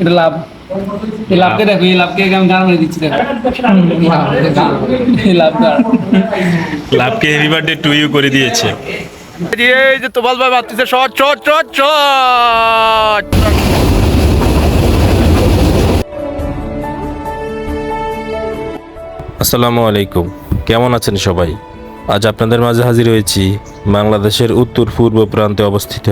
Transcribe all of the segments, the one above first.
এটা লাভ। এই লাভকে দেখো এই লাভকে আমি গান মেরে দিচ্ছি দেখো। এই লাভটা। লাভকে হ্যাপি বার্থডে টু ইউ করে দিয়েছে। এই যে তোবাল ভাই ভাবতেছে শট শট শট শট। আসসালামু আলাইকুম। কেমন আছেন সবাই? আজ আপনাদের মাঝে হাজির হয়েছি বাংলাদেশের উত্তর পূর্ব প্রান্তে অবস্থিত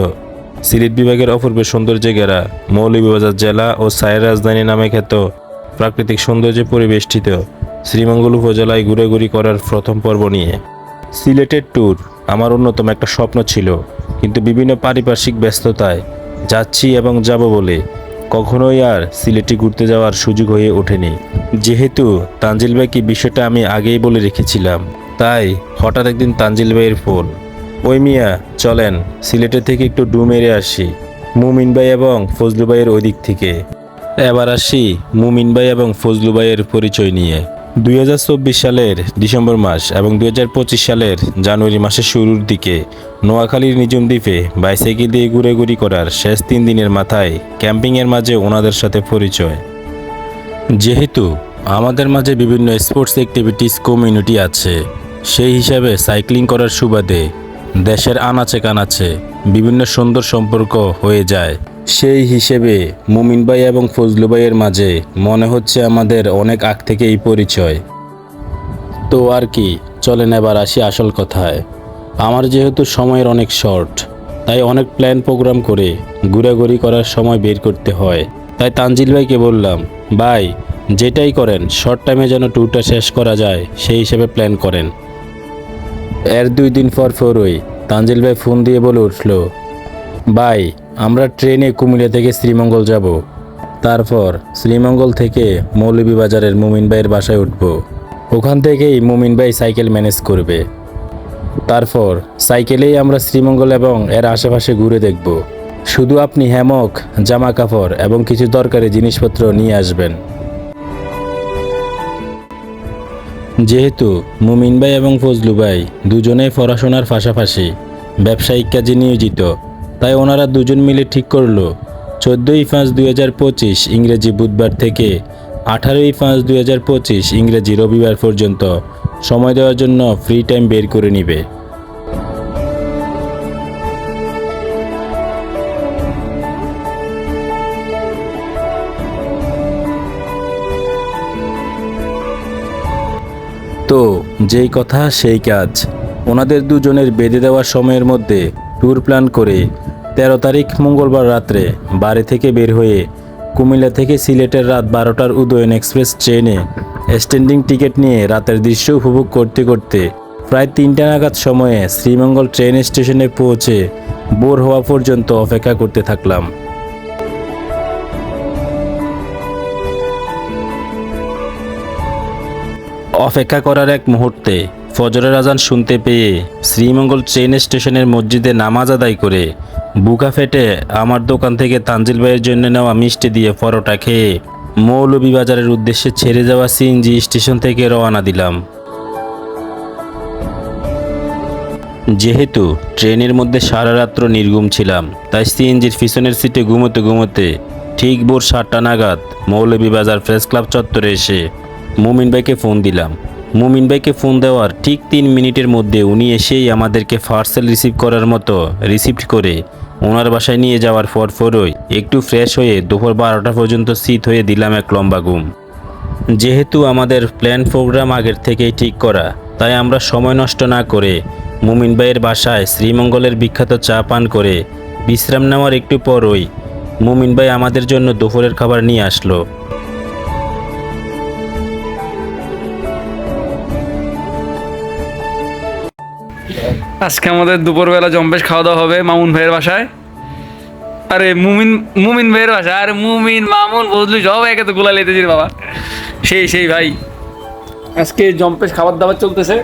সিলেট বিভাগের অপূর্ব সৌন্দর্যে ঘেরা মৌলভীবাজার জেলা ও সায়ের রাজধানী নামে খ্যাত। প্রাকৃতিক সৌন্দর্যে পরিবেষ্টিত। শ্রীমঙ্গল উপজেলায় ঘুরেঘুরি করার প্রথম পর্ব নিয়ে। সিলেটের ট্যুর আমার অন্যতম একটা স্বপ্ন ছিল, কিন্তু বিভিন্ন পারিপার্শ্বিক ব্যস্ততায় যাচ্ছি এবং যাব বলে কখনোই আর সিলেটে ঘুরতে যাওয়ার সুযোগ হয়ে ওঠেনি। যেহেতু তানজিল ভাইকে বিষয়টা আমি আগেই বলে রেখেছিলাম, তাই হঠাৎ একদিন তানজিল ভাইয়ের ফোন ওই মিয়া, চলেন, সিলেটের থেকে একটু ডু মেরে আসি। মুমিন ভাই এবং ফজলু ভাইয়ের ওই দিক থেকে। এবার আসি মুমিন ভাই এবং ফজলু ভাইয়ের পরিচয় নিয়ে। দুই হাজার চব্বিশ সালের ডিসেম্বর মাস এবং দুই হাজার পঁচিশ সালের জানুয়ারি মাসের শুরুর দিকে নোয়াখালীর নিজুম দ্বীপে বাইসাইকেল দিয়ে ঘুরে ঘুরি করার শেষ তিন দিনের মাথায় ক্যাম্পিংয়ের মাঝে ওনাদের সাথে পরিচয়। যেহেতু আমাদের মাঝে বিভিন্ন স্পোর্টস অ্যাক্টিভিটিস কমিউনিটি আছে, সেই হিসাবে সাইক্লিং করার সুবাদে দেশের আনাচে কানাচে বিভিন্ন সুন্দর সম্পর্ক হয়ে যায়। সেই হিসেবে মুমিন ভাই এবং ফজলু ভাইয়ের মাঝে মনে হচ্ছে আমাদের অনেক আগ থেকেই পরিচয়। তো আর কি, চলেন এবার আসি আসল কথায়। আমার যেহেতু সময়ের অনেক শর্ট, তাই অনেক প্ল্যান প্রোগ্রাম করে ঘোরাঘুরি করার সময় বের করতে হয়। তাই তানজিল ভাইকে বললাম, ভাই, যেটাই করেন, শর্ট টাইমে যেন ট্যুরটা শেষ করা যায়, সেই হিসেবে প্ল্যান করেন। এর দুই দিন পর পরই তানজিল ভাই ফোন দিয়ে বলে উঠল, ভাই, আমরা ট্রেনে কুমিল্লা থেকে শ্রীমঙ্গল যাব। তারপর শ্রীমঙ্গল থেকে মৌলভীবাজারের মুমিন ভাইয়ের বাসায় উঠব। ওখান থেকেই মুমিন ভাই সাইকেল ম্যানেজ করবে। তারপর সাইকেলেই আমরা শ্রীমঙ্গল এবং এর আশেপাশে ঘুরে দেখব। শুধু আপনি হ্যামক জামা কাপড় এবং কিছু দরকারি জিনিসপত্র নিয়ে আসবেন। যেহেতু মুমিন ভাই এবং ফজলু ভাই দুজনেই পড়াশোনার পাশাপাশি ব্যবসায়িক কাজে নিয়োজিত, তাই ওনারা দুজন মিলে ঠিক করল। চোদ্দোই পাঁচ দুই হাজার পঁচিশ ইংরেজি বুধবার থেকে আঠারোই পাঁচ দুই হাজার পঁচিশ ইংরেজি রবিবার পর্যন্ত সময় দেওয়ার জন্য ফ্রি টাইম বের করে নিবে। যেই কথা, সেই কাজ। ওনাদের দুজনের বেঁধে দেওয়ার সময়ের মধ্যে ট্যুর প্ল্যান করে তেরো তারিখ মঙ্গলবার রাত্রে বাড়ি থেকে বের হয়ে কুমিল্লা থেকে সিলেটের রাত বারোটার উদয়ন এক্সপ্রেস ট্রেনে স্ট্যান্ডিং টিকিট নিয়ে রাতের দৃশ্য উপভোগ করতে করতে প্রায় তিনটা নাগাদ সময়ে শ্রীমঙ্গল ট্রেন স্টেশনে পৌঁছে বোর হওয়া পর্যন্ত অপেক্ষা করতে থাকলাম। অপেক্ষা করার এক মুহূর্তে ফজরের আজান শুনতে পেয়ে শ্রীমঙ্গল ট্রেন স্টেশনের মসজিদে নামাজ আদায় করে বুকা ফেটে আমার দোকান থেকে তানজিল ভাইয়ের জন্য নেওয়া মিষ্টি দিয়ে পরোটা খেয়ে মৌলভীবাজারের উদ্দেশ্যে ছেড়ে যাওয়া সিএনজি স্টেশন থেকে রওনা দিলাম। যেহেতু ট্রেনের মধ্যে সারা রাত্র নির্গুম ছিলাম, তাই সিএনজির পিছনের সিটে ঘুমোতে ঘুমোতে ঠিক ভোর সাতটা নাগাদ মৌলভীবাজার প্রেস ক্লাব চত্বরে এসে মুমিন ভাইকে ফোন দিলাম। মুমিন ভাইকে ফোন দেওয়ার ঠিক তিন মিনিটের মধ্যে উনি এসেই আমাদেরকে পার্সেল রিসিভ করার মতো রিসিপ্ট করে ওনার বাসায় নিয়ে যাওয়ার পর পরই একটু ফ্রেশ হয়ে দুপুর বারোটা পর্যন্ত শীত হয়ে দিলাম এক লম্বা ঘুম। যেহেতু আমাদের প্ল্যান প্রোগ্রাম আগের থেকেই ঠিক করা, তাই আমরা সময় নষ্ট না করে মুমিন ভাইয়ের বাসায় শ্রীমঙ্গলের বিখ্যাত চা পান করে বিশ্রাম নেওয়ার একটু পরই মুমিন ভাই আমাদের জন্য দুপুরের খাবার নিয়ে আসলো। আজকে আমাদের দুপুরবেলা জম্পেশ খাওয়া দাওয়া হবে মামুন ভাইয়ের বাসায়। আরে, মুমিন মুমিন ভাইয়ের বাসায়? আরে, মুমিন, মামুন, বদলু, সব একে তো গোলা লেতেছি বাবা। সেই সেই ভাই। আজকে জম্পেশ খাবার দাবার চলতেছে।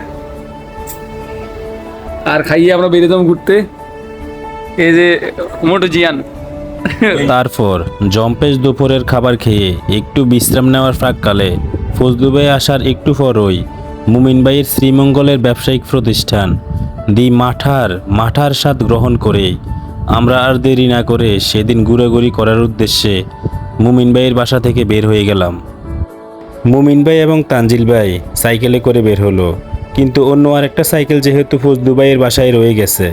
আর খাইয়ে আমরা বেরিয়ে যাব ঘুরতে। এই যে, মোটো জিয়ান। তারপর জম্পেশ দুপুরের খাবার খেয়ে একটু বিশ্রাম নেওয়ার প্রাককালে ফজলু ভাই আসার একটু পরই মুমিন ভাইয়ের শ্রীমঙ্গলের ব্যবসায়িক প্রতিষ্ঠান দি মাঠার মাঠার স্বাদ গ্রহণ করে। আমরা আর দেরি না করে সেদিন ঘুরাঘুরি করার উদ্দেশ্যে মুমিন ভাইয়ের বাসা থেকে বের হয়ে গেলাম। মুমিন ভাই এবং তানজিল ভাই সাইকেলে করে বের হলো। কিন্তু অন্য আরেকটা সাইকেল যেহেতু ফজলু ভাইয়ের বাসায় রয়ে গেছে,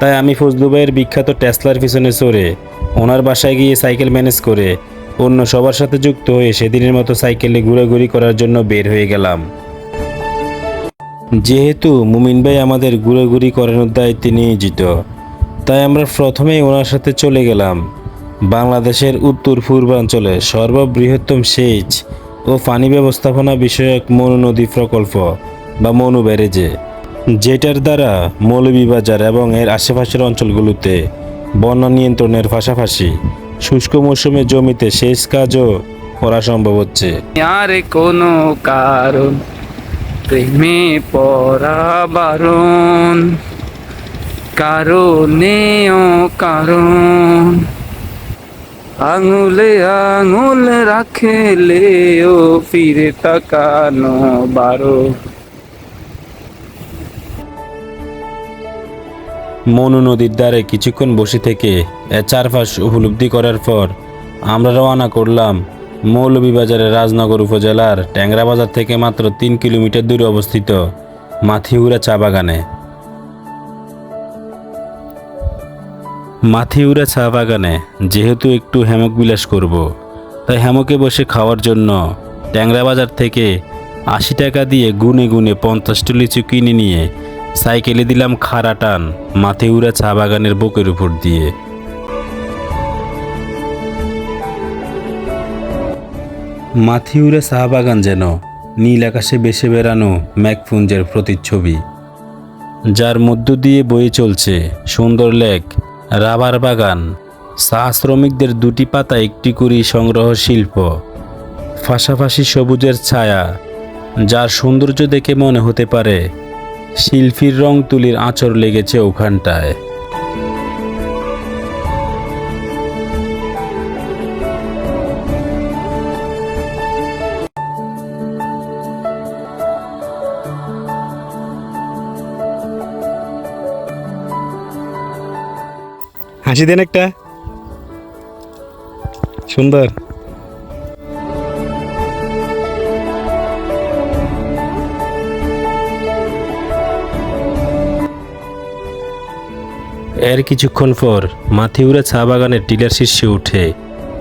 তাই আমি ফজলু ভাইয়ের বিখ্যাত টেসলার পিছনে চড়ে ওনার বাসায় গিয়ে সাইকেল ম্যানেজ করে অন্য সবার সাথে যুক্ত হয়ে সেদিনের মতো সাইকেলে ঘোরাঘুরি করার জন্য বের হয়ে গেলাম। যেহেতু মুমিন ভাই আমাদের ঘুরাঘুরি করানোর দায়িত্বে নিয়োজিত, তাই আমরা প্রথমেই ওনার সাথে চলে গেলাম। বাংলাদেশের উত্তর পূর্বাঞ্চলে সর্ববৃহত্তম সেচ ও পানি ব্যবস্থাপনা বিষয়ক মনু নদী প্রকল্প বা মনু ব্যারেজে, যেটার দ্বারা মৌলভীবাজার এবং এর আশেপাশের অঞ্চলগুলোতে বন্যা নিয়ন্ত্রণের পাশাপাশি শুষ্ক মৌসুমে জমিতে সেচ কাজও করা সম্ভব হচ্ছে। আর কোনো কারণ প্রেমে পড়া বারণ কারণে ও কারণ। আঙুলে আঙুল রাখেলে ও ফিরে তাকানো বারো। মনু নদীর ধারে কিছুক্ষণ বসে থেকে চারপাশ উপলব্ধি করার পর আমরা রওনা করলাম মৌলভীবাজারের রাজনগর উপজেলার ট্যাংরা বাজার থেকে মাত্র তিন কিলোমিটার দূরে অবস্থিত মাথিউরা চা বাগানে। মাথিউরা চা বাগানে যেহেতু একটু হেমক বিলাস করব, তাই হেমকে বসে খাওয়ার জন্য ট্যাংরা বাজার থেকে আশি টাকা দিয়ে গুনে গুনে পঞ্চাশটি লিচু কিনে নিয়ে সাইকেলে দিলাম খাড়া টান মাথিউরা চা বাগানের বুকের উপর দিয়ে। মাথিউরা চা বাগান যেন, নীল আকাশে বেসে বেড়ানো ম্যাকপুঞ্জের প্রতিচ্ছবি। যার মধ্য দিয়ে বয়ে চলছে সুন্দর লেক, রাবার বাগান চা শ্রমিকদের দুটি পাতা একটি করে সংগ্রহ শিল্প। পাশাপাশি সবুজের ছায়া, যার সৌন্দর্য দেখে মনে হতে পারে, শিল্পীর রং তুলির আঁচড় লেগেছে ওখানটায়। হাসি দেন একটা। সুন্দর। এর কিছুক্ষণ পর মাথিউরা চা বাগানের টিলার শীর্ষে উঠে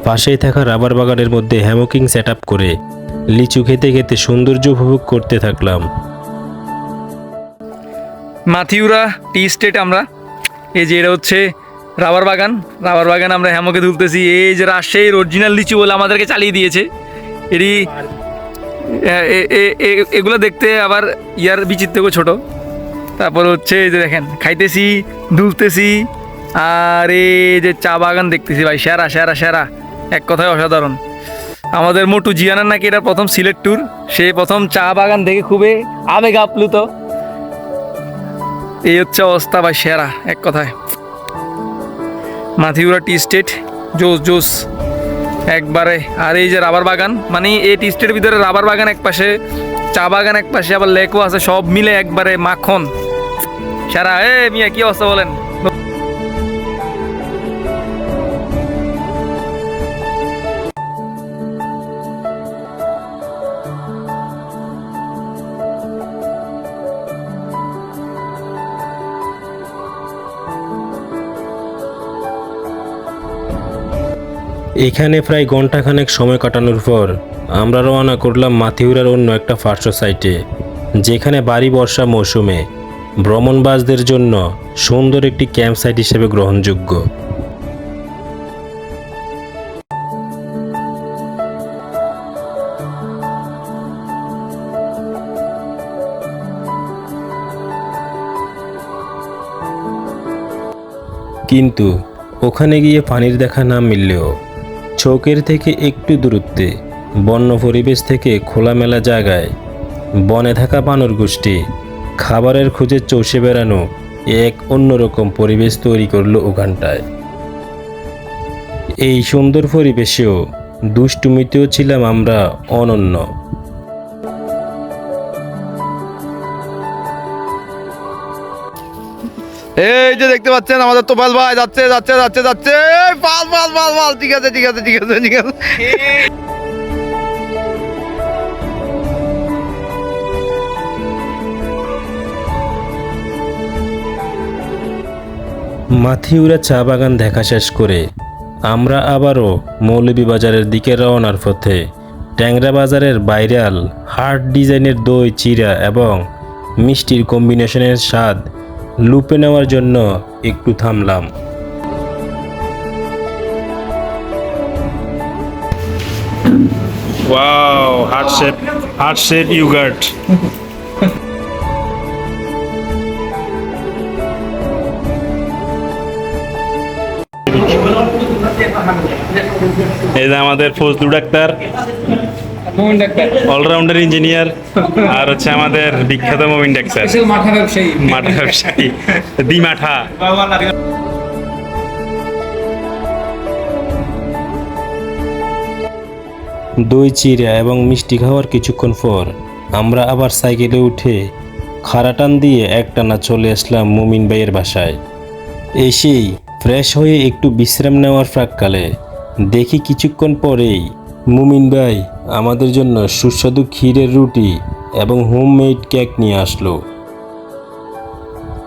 পাশেই থাকা রাবার বাগানের মধ্যে হ্যামকিং সেট আপ করে লিচু খেতে খেতে সৌন্দর্য উপভোগ করতে থাকলাম। মাথিউরা টি স্টেট আমরা। এই যে এটা হচ্ছে রাবার বাগান রাবার বাগান আমরা হ্যামকে তুলতেছি। এই যে রাজশাহীর অরিজিনাল লিচু বলে আমাদেরকে চালিয়ে দিয়েছে। এটি এগুলো দেখতে আবার ইয়ার বিচির থেকেও ছোটো। তারপর হচ্ছে এই যে দেখেন, খাইতেছি, দুলতেছি, আর এই যে চা বাগান দেখতেছি ভাই, সেরা সেরা সেরা। এক কথায় অসাধারণ। আমাদের মোটু জিয়ানার নাকি এটা প্রথম সিলেট ট্যুর সে প্রথম চা বাগান দেখে খুবই আবেগ আপ্লুত। এই হচ্ছে অবস্থা ভাই, সেরা, এক কথায়। মাথিউরা টি স্টেট, জোস জোস। একবারে, আর এই যে রাবার বাগান মানে এই টি স্টেটের ভিতরে রাবার বাগান এক পাশে, চা বাগান এক পাশে, আবার লেকও আছে, সব মিলে একবারে মাখন। সারা, এ মিয়া, কি অবস্থা বলেন? এখানে প্রায় ঘন্টাখানেক সময় কাটানোর পর আমরা রওনা করলাম মাথিউরার অন্য একটা ফার্স্ট সাইটে, যেখানে বাড়ি বর্ষা মৌসুমে ভ্রমণবাসদের জন্য সুন্দর একটি ক্যাম্প সাইট হিসেবে গ্রহণযোগ্য। কিন্তু ওখানে গিয়ে পানির দেখা না মিললেও চৌকের থেকে একটু দূরত্বে, বন্য পরিবেশ থেকে খোলামেলা জায়গায়, বনে থাকা বানর গোষ্ঠী, খাবারের খোঁজে চষে বেড়ানো এক অন্যরকম পরিবেশ তৈরি করল ওখানটায় এই সুন্দর পরিবেশেও দুষ্টুমিতেও ছিলাম আমরা অনন্য। এই যে দেখতে পাচ্ছেন আমাদের তোফাল ভাই, যাচ্ছে যাচ্ছে যাচ্ছে যাচ্ছে। পাল পাল পাল পাল ঠিক আছে ঠিক আছে ঠিক আছে ঠিক আছে। মাথিউরা চা বাগান দেখা শেষ করে আমরা আবারও মৌলভীবাজারের দিকে রওনার পথে। ট্যাংরা বাজারের বাইরাল হার্ট ডিজাইনের দই, চিরা এবং মিষ্টির কম্বিনেশনের স্বাদ লুপে নেওয়ার জন্য একটু থামলাম। এই যে আমাদের ফজলু ডাক্তার। অলরাউন্ডার ইঞ্জিনিয়ার আর হচ্ছে আমাদের বিখ্যাত মোমিন ডাক্তার। মাথা ব্যবসায়ী। মাঠা ব্যবসায়ী। দি মাঠা। দই চিরা এবং মিষ্টি খাওয়ার কিছুক্ষণ পর আমরা আবার সাইকেলে উঠে খাড়াটান দিয়ে একটানা চলে আসলাম মুমিন ভাইয়ের বাসায়। এসেই ফ্রেশ হয়ে একটু বিশ্রাম নেওয়ার প্রাককালে দেখি কিছুক্ষণ পরেই মুমিন ভাই, আমাদের জন্য সুস্বাদু ক্ষীরের রুটি এবং হোমমেড কেক নিয়ে আসলো।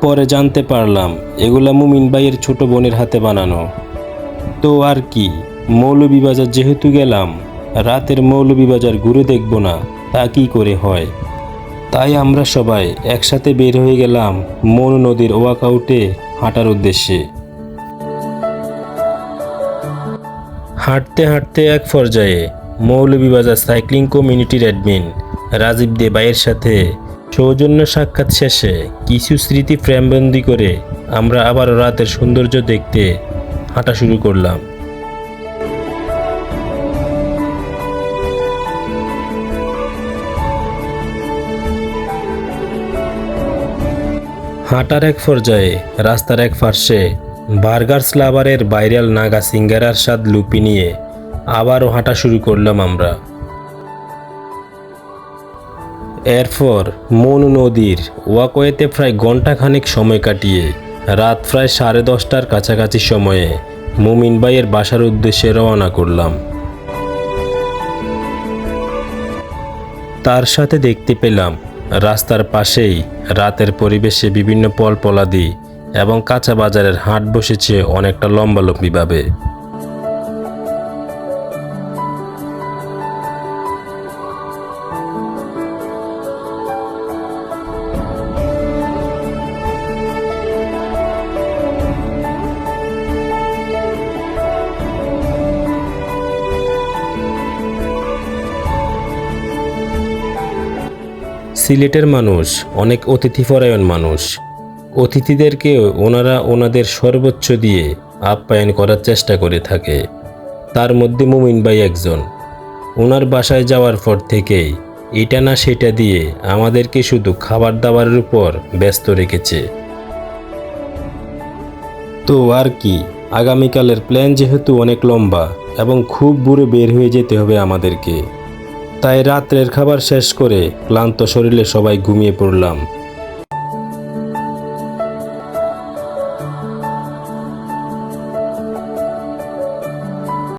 পরে জানতে পারলাম, এগুলা মুমিন ভাইয়ের ছোট বোনের হাতে বানানো। তো আর কি, মৌলভীবাজার যেহেতু গেলাম, রাতের মৌলভীবাজার ঘুরে দেখব না, তা কি করে হয়? তাই আমরা সবাই একসাথে বের হয়ে গেলাম মনু নদীর ওয়াকআউটে হাঁটার উদ্দেশ্যে। হাঁটতে হাঁটতে এক পর্যায়ে মৌলভীবাজার সাইক্লিং কমিউনিটির অ্যাডমিন রাজীব দে ভাইয়ের সাথে সৌজন্য সাক্ষাৎ শেষে কিছু স্মৃতি ফ্রেমবন্দি করে আমরা আবার রাতের সৌন্দর্য দেখতে হাঁটা শুরু করলাম। হাঁটার এক পর্যায়ে রাস্তার এক পার্শ্বে বার্গার স্লাবারের ভাইরাল নাগা সিঙ্গারার স্বাদ লুপি নিয়ে আবারও হাঁটা শুরু করলাম আমরা। এরপর মনু নদীর ওয়াকওয়েতে প্রায় ঘন্টাখানেক সময় কাটিয়ে রাত প্রায় সাড়ে দশটার কাছাকাছি সময়ে মুমিন ভাইয়ের বাসার উদ্দেশ্যে রওনা করলাম। তার সাথে দেখতে পেলাম রাস্তার পাশেই রাতের পরিবেশে বিভিন্ন ফলফলাদি এবং কাঁচা বাজারের হাট বসেছে অনেকটা লম্বালম্বিভাবে সিলেটের মানুষ অনেক অতিথিপরায়ণ মানুষ। অতিথিদেরকে ওনারা ওনাদের সর্বোচ্চ দিয়ে আপ্যায়ন করার চেষ্টা করে থাকে। তার মধ্যে মুমিন ভাই একজন। ওনার বাসায় যাওয়ার পর থেকেই এটা না সেটা দিয়ে আমাদেরকে শুধু খাবার দাবারের উপর ব্যস্ত রেখেছে। তো আর কি, আগামীকালের প্ল্যান যেহেতু অনেক লম্বা এবং খুব বুড়ে বের হয়ে যেতে হবে আমাদেরকে। তাই রাত্রের খাবার শেষ করে ক্লান্ত শরীরে সবাই ঘুমিয়ে পড়লাম।